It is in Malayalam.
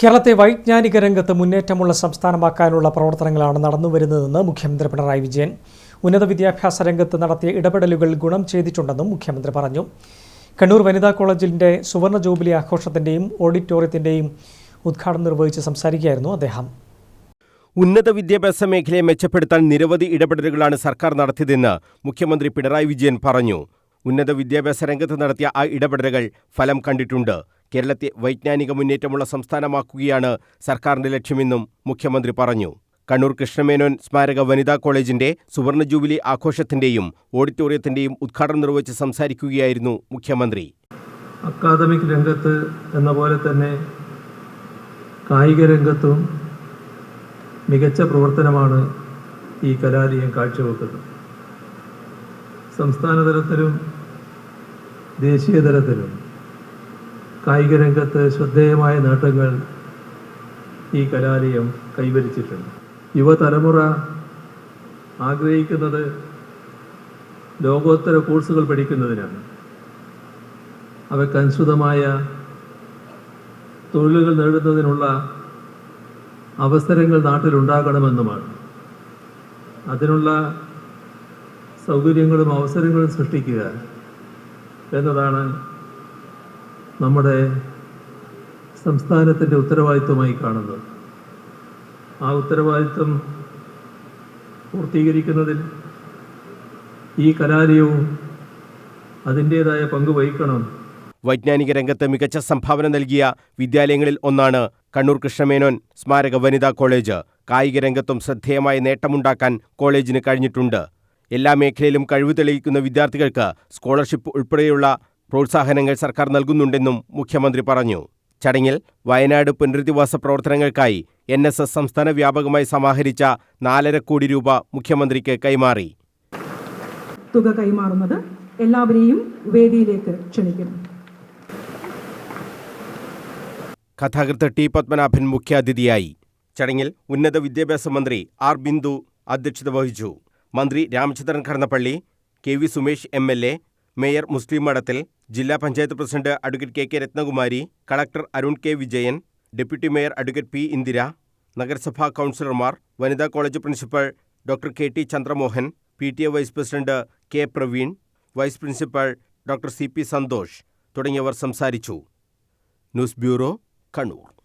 കേരളത്തെ വൈജ്ഞാനിക രംഗത്ത് മുന്നേറ്റമുള്ള സംസ്ഥാനമാക്കാനുള്ള പ്രവർത്തനങ്ങളാണ് നടന്നുവരുന്നതെന്ന് മുഖ്യമന്ത്രി പിണറായി വിജയൻ. ഉന്നത വിദ്യാഭ്യാസ രംഗത്ത് നടത്തിയ ഇടപെടലുകൾ ഗുണം ചെയ്തിട്ടുണ്ടെന്നും മുഖ്യമന്ത്രി പറഞ്ഞു. കണ്ണൂർ വനിതാ കോളേജിന്റെ സുവർണ ജൂബിലി ആഘോഷത്തിന്റെയും ഓഡിറ്റോറിയത്തിന്റെയും ഉദ്ഘാടനം നിർവഹിച്ച് സംസാരിക്കുകയായിരുന്നു അദ്ദേഹം. ഉന്നത വിദ്യാഭ്യാസ മേഖലയെ മെച്ചപ്പെടുത്താൻ നിരവധി ഇടപെടലുകളാണ് സർക്കാർ നടത്തിയതെന്ന് മുഖ്യമന്ത്രി പിണറായി വിജയൻ പറഞ്ഞു. ഉന്നത വിദ്യാഭ്യാസ രംഗത്ത് നടത്തിയ ആ ഇടപെടലുകൾ ഫലം കണ്ടിട്ടുണ്ട്. കേരളത്തെ വൈജ്ഞാനിക മുന്നേറ്റമുള്ള സംസ്ഥാനമാക്കുകയാണ് സർക്കാരിന്റെ ലക്ഷ്യമെന്നും മുഖ്യമന്ത്രി പറഞ്ഞു. കണ്ണൂർ കൃഷ്ണമേനോൻ സ്മാരക വനിതാ കോളേജിന്റെ സുവർണ ജൂബിലി ആഘോഷത്തിന്റെയും ഓഡിറ്റോറിയത്തിന്റെയും ഉദ്ഘാടനം നിർവഹിച്ച് സംസാരിക്കുകയായിരുന്നു മുഖ്യമന്ത്രി. അക്കാദമിക് രംഗത്ത് എന്ന പോലെ തന്നെ കായിക രംഗത്തും മികച്ച പ്രവർത്തനമാണ് ഈ കലാലയം കാഴ്ചവെക്കുന്നത്. സംസ്ഥാന തലത്തിലും ദേശീയ തലത്തിലും കായിക രംഗത്ത് ശ്രദ്ധേയമായ നേട്ടങ്ങൾ ഈ കലാലയം കൈവരിച്ചിട്ടുണ്ട്. യുവതലമുറ ആഗ്രഹിക്കുന്നത് ലോകോത്തര കോഴ്സുകൾ പഠിക്കുന്നതിനാണ്. അവയ്ക്കനുസൃതമായ തൊഴിലുകൾ നേടുന്നതിനുള്ള അവസരങ്ങൾ നാട്ടിലുണ്ടാകണമെന്നുമാണ്. അതിനുള്ള സൗകര്യങ്ങളും അവസരങ്ങളും സൃഷ്ടിക്കുക എന്നതാണ് നമ്മുടെ സംസ്ഥാനത്തിന്റെ ഉത്തരവാദിത്വമായി കാണുന്നത്. ആ ഉത്തരവാദിത്വം പൂർത്തീകരിക്കുന്നതിൽ ഈ കലാലയവും അതിന്റേതായ പങ്ക് വഹിക്കണം. വൈജ്ഞാനിക രംഗത്ത് മികച്ച സംഭാവന നൽകിയ വിദ്യാലയങ്ങളിൽ ഒന്നാണ് കണ്ണൂർ കൃഷ്ണമേനോൻ സ്മാരക വനിതാ കോളേജ്. കായിക രംഗത്തും ശ്രദ്ധേയമായ നേട്ടമുണ്ടാക്കാൻ കോളേജിന് കഴിഞ്ഞിട്ടുണ്ട്. എല്ലാ മേഖലയിലും കഴിവ് തെളിയിക്കുന്ന വിദ്യാർത്ഥികൾക്ക് സ്കോളർഷിപ്പ് ഉൾപ്പെടെയുള്ള പ്രോത്സാഹനങ്ങൾ സർക്കാർ നൽകുന്നുണ്ടെന്നും മുഖ്യമന്ത്രി പറഞ്ഞു. ചടങ്ങിൽ വയനാട് പുനരധിവാസ പ്രവർത്തനങ്ങൾക്കായി എൻ എസ് എസ് സംസ്ഥാന വ്യാപകമായി സമാഹരിച്ച നാലര കോടി രൂപ മുഖ്യമന്ത്രിക്ക് കൈമാറി. തുക കൈമാറുന്നത് എല്ലാവരെയും വേദിയിലേക്ക് ക്ഷണിക്കുന്നു. കഥാകൃത്ത് ടി പത്മനാഭൻ മുഖ്യാതിഥിയായി. ചടങ്ങിൽ ഉന്നത വിദ്യാഭ്യാസ മന്ത്രി ആർ ബിന്ദു അധ്യക്ഷത വഹിച്ചു. മന്ത്രി Ramachandran Kadannappally K V Sumesh M L A mayor Muslih Madathil ജില്ലാ panchayat president advocate K K Ratnakumari collector Arun K Vijayan deputy mayor advocate P Indira നഗരസഭാ കൗൺസിലർമാർ വനിതാ college principal doctor K T Chandramohan P T A vice president K Praveen vice principal doctor C P Santhosh തുടങ്ങിയവർ സംസാരിച്ചു. News bureau Kannur.